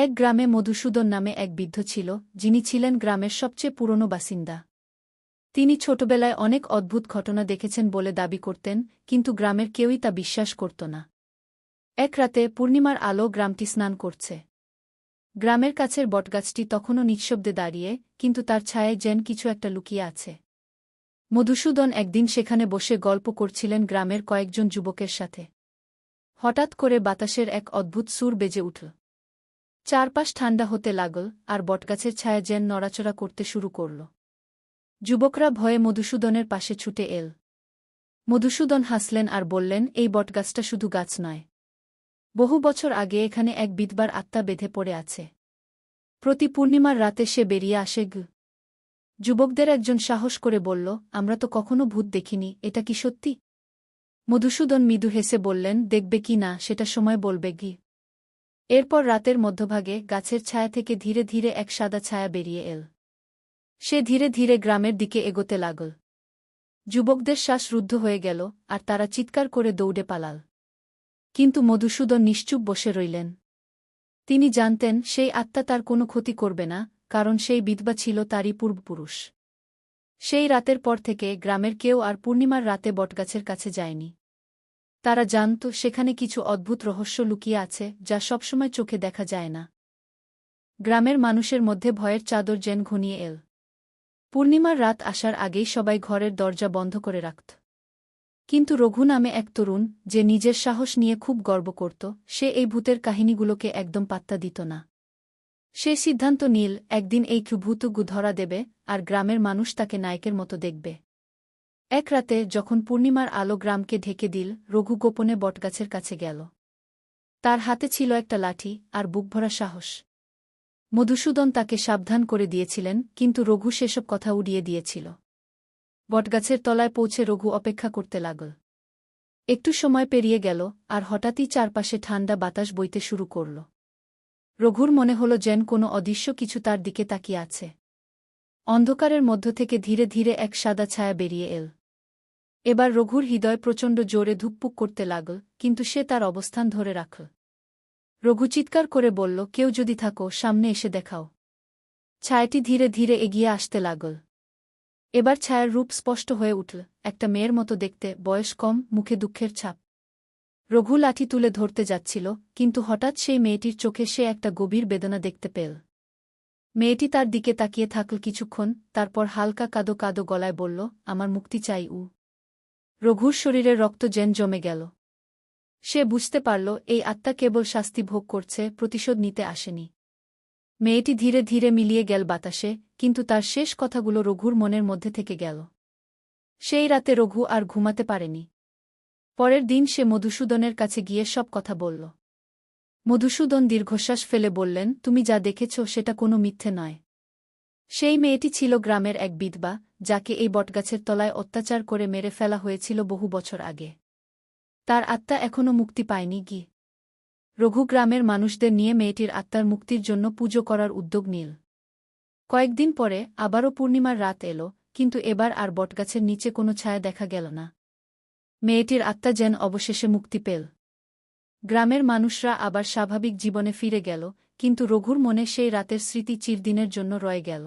এক গ্রামে মধুসূদন নামে এক বৃদ্ধ ছিল, যিনি ছিলেন গ্রামের সবচেয়ে পুরনো বাসিন্দা। তিনি ছোটবেলায় অনেক অদ্ভুত ঘটনা দেখেছেন বলে দাবি করতেন, কিন্তু গ্রামের কেউই তা বিশ্বাস করত না। এক রাতে পূর্ণিমার আলো গ্রামটি স্নান করছে। গ্রামের কাছের বটগাছটি তখনও নিঃশব্দে দাঁড়িয়ে, কিন্তু তার ছায়ায় যেন কিছু একটা লুকিয়ে আছে। মধুসূদন একদিন সেখানে বসে গল্প করছিলেন গ্রামের কয়েকজন যুবকের সাথে। হঠাৎ করে বাতাসের এক অদ্ভুত সুর বেজে উঠল। চারপাশ ঠান্ডা হতে লাগল আর বটগাছের ছায়া যেন নড়াচড়া করতে শুরু করল। যুবকরা ভয়ে মধুসূদনের পাশে ছুটে এল। মধুসূদন হাসলেন আর বললেন, এই বটগাছটা শুধু গাছ নয়। বহু বছর আগে এখানে এক বিধবার আত্মা বেঁধে পড়ে আছে। প্রতি পূর্ণিমার রাতে সে বেরিয়ে আসে গ যুবকদের একজন সাহস করে বলল, আমরা তো কখনো ভূত দেখিনি, এটা কি সত্যি? মধুসূদন মৃদু হেসে বললেন, দেখবে কি না, সেটা সময় বলবে গি এরপর রাতের মধ্যভাগে গাছের ছায়া থেকে ধীরে ধীরে এক সাদা ছায়া বেরিয়ে এল। সে ধীরে ধীরে গ্রামের দিকে এগোতে লাগল। যুবকদের শ্বাস রুদ্ধ হয়ে গেল আর তারা চিৎকার করে দৌড়ে পালাল। কিন্তু মধুসূদন নিশ্চুপ বসে রইলেন। তিনি জানতেন সেই আত্মা তার কোনো ক্ষতি করবে না, কারণ সেই বিধবা ছিল তারই পূর্বপুরুষ। সেই রাতের পর থেকে গ্রামের কেউ আর পূর্ণিমার রাতে বটগাছের কাছে যায়নি। তারা জানত সেখানে কিছু অদ্ভুত রহস্য লুকিয়ে আছে, যা সবসময় চোখে দেখা যায় না। গ্রামের মানুষের মধ্যে ভয়ের চাদর যেন ঘনিয়ে এল। পূর্ণিমার রাত আসার আগেই সবাই ঘরের দরজা বন্ধ করে রাখত। কিন্তু রঘু নামে এক তরুণ, যে নিজের সাহস নিয়ে খুব গর্ব করত, সে এই ভূতের কাহিনীগুলোকে একদম পাত্তা দিত না। সে সিদ্ধান্ত নীল, একদিন এই ভূতগু ধরা দেবে, আর গ্রামের মানুষ তাকে নায়কের মতো দেখবে। এক রাতে যখন পূর্ণিমার আলো গ্রামকে ঢেকে দিল, রঘু গোপনে বটগাছের কাছে গেল। তার হাতে ছিল একটা লাঠি আর বুকভরা সাহস। মধুসূদন তাকে সাবধান করে দিয়েছিলেন, কিন্তু রঘু সেসব কথা উড়িয়ে দিয়েছিল। বটগাছের তলায় পৌঁছে রঘু অপেক্ষা করতে লাগল। একটু সময় পেরিয়ে গেল আর হঠাৎই চারপাশে ঠান্ডা বাতাস বইতে শুরু করল। রঘুর মনে হল যেন কোনো অদৃশ্য কিছু তার দিকে তাকিয়ে আছে। অন্ধকারের মধ্য থেকে ধীরে ধীরে এক সাদা ছায়া বেরিয়ে এল। এবার রঘুর হৃদয় প্রচণ্ড জোরে ধুকপুক করতে লাগল, কিন্তু সে তার অবস্থান ধরে রাখল রঘু চিৎকার করে বলল, কেউ যদি থাকো, সামনে এসে দেখাও। ছায়াটি ধীরে ধীরে এগিয়ে আসতে লাগল। এবার ছায়ার রূপ স্পষ্ট হয়ে উঠল, একটা মেয়ের মতো দেখতে, বয়স কম, মুখে দুঃখের ছাপ। রঘু লাঠি তুলে ধরতে যাচ্ছিল, কিন্তু হঠাৎ সেই মেয়েটির চোখে সে একটা গভীর বেদনা দেখতে পেল। মেয়েটি তার দিকে তাকিয়ে থাকল কিছুক্ষণ, তারপর হালকা কাদো কাদো গলায় বলল, আমার মুক্তি চাই, উ। রঘুর শরীরের রক্ত জেন জমে গেল। সে বুঝতে পারল, এই আত্মা কেবল শাস্তি ভোগ করছে, প্রতিশোধ নিতে আসেনি। মেয়েটি ধীরে ধীরে মিলিয়ে গেল বাতাসে, কিন্তু তার শেষ কথাগুলো রঘুর মনের মধ্যে থেকে গেল। সেই রাতে রঘু আর ঘুমাতে পারেনি। পরের দিন সে মধুসূদনের কাছে গিয়ে সব কথা বলল। মধুসূদন দীর্ঘশ্বাস ফেলে বললেন, তুমি যা দেখেছ, সেটা কোনো মিথ্যে নয়। সেই মেয়েটি ছিল গ্রামের এক বিধবা, যাকে এই বটগাছের তলায় অত্যাচার করে মেরে ফেলা হয়েছিল বহু বছর আগে। তার আত্মা এখনও মুক্তি পায়নি গি। রঘু গ্রামের মানুষদের নিয়ে মেয়েটির আত্মার মুক্তির জন্য পুজো করার উদ্যোগ নিল। কয়েকদিন পরে আবারও পূর্ণিমার রাত এলো, কিন্তু এবার আর বটগাছের নিচে কোনো ছায়া দেখা গেল না। মেয়েটির আত্মা যেন অবশেষে মুক্তি পেল। গ্রামের মানুষরা আবার স্বাভাবিক জীবনে ফিরে গেল কিন্তু রঘুর মনে সেই রাতের স্মৃতি চিরদিনের জন্য রয়ে গেল।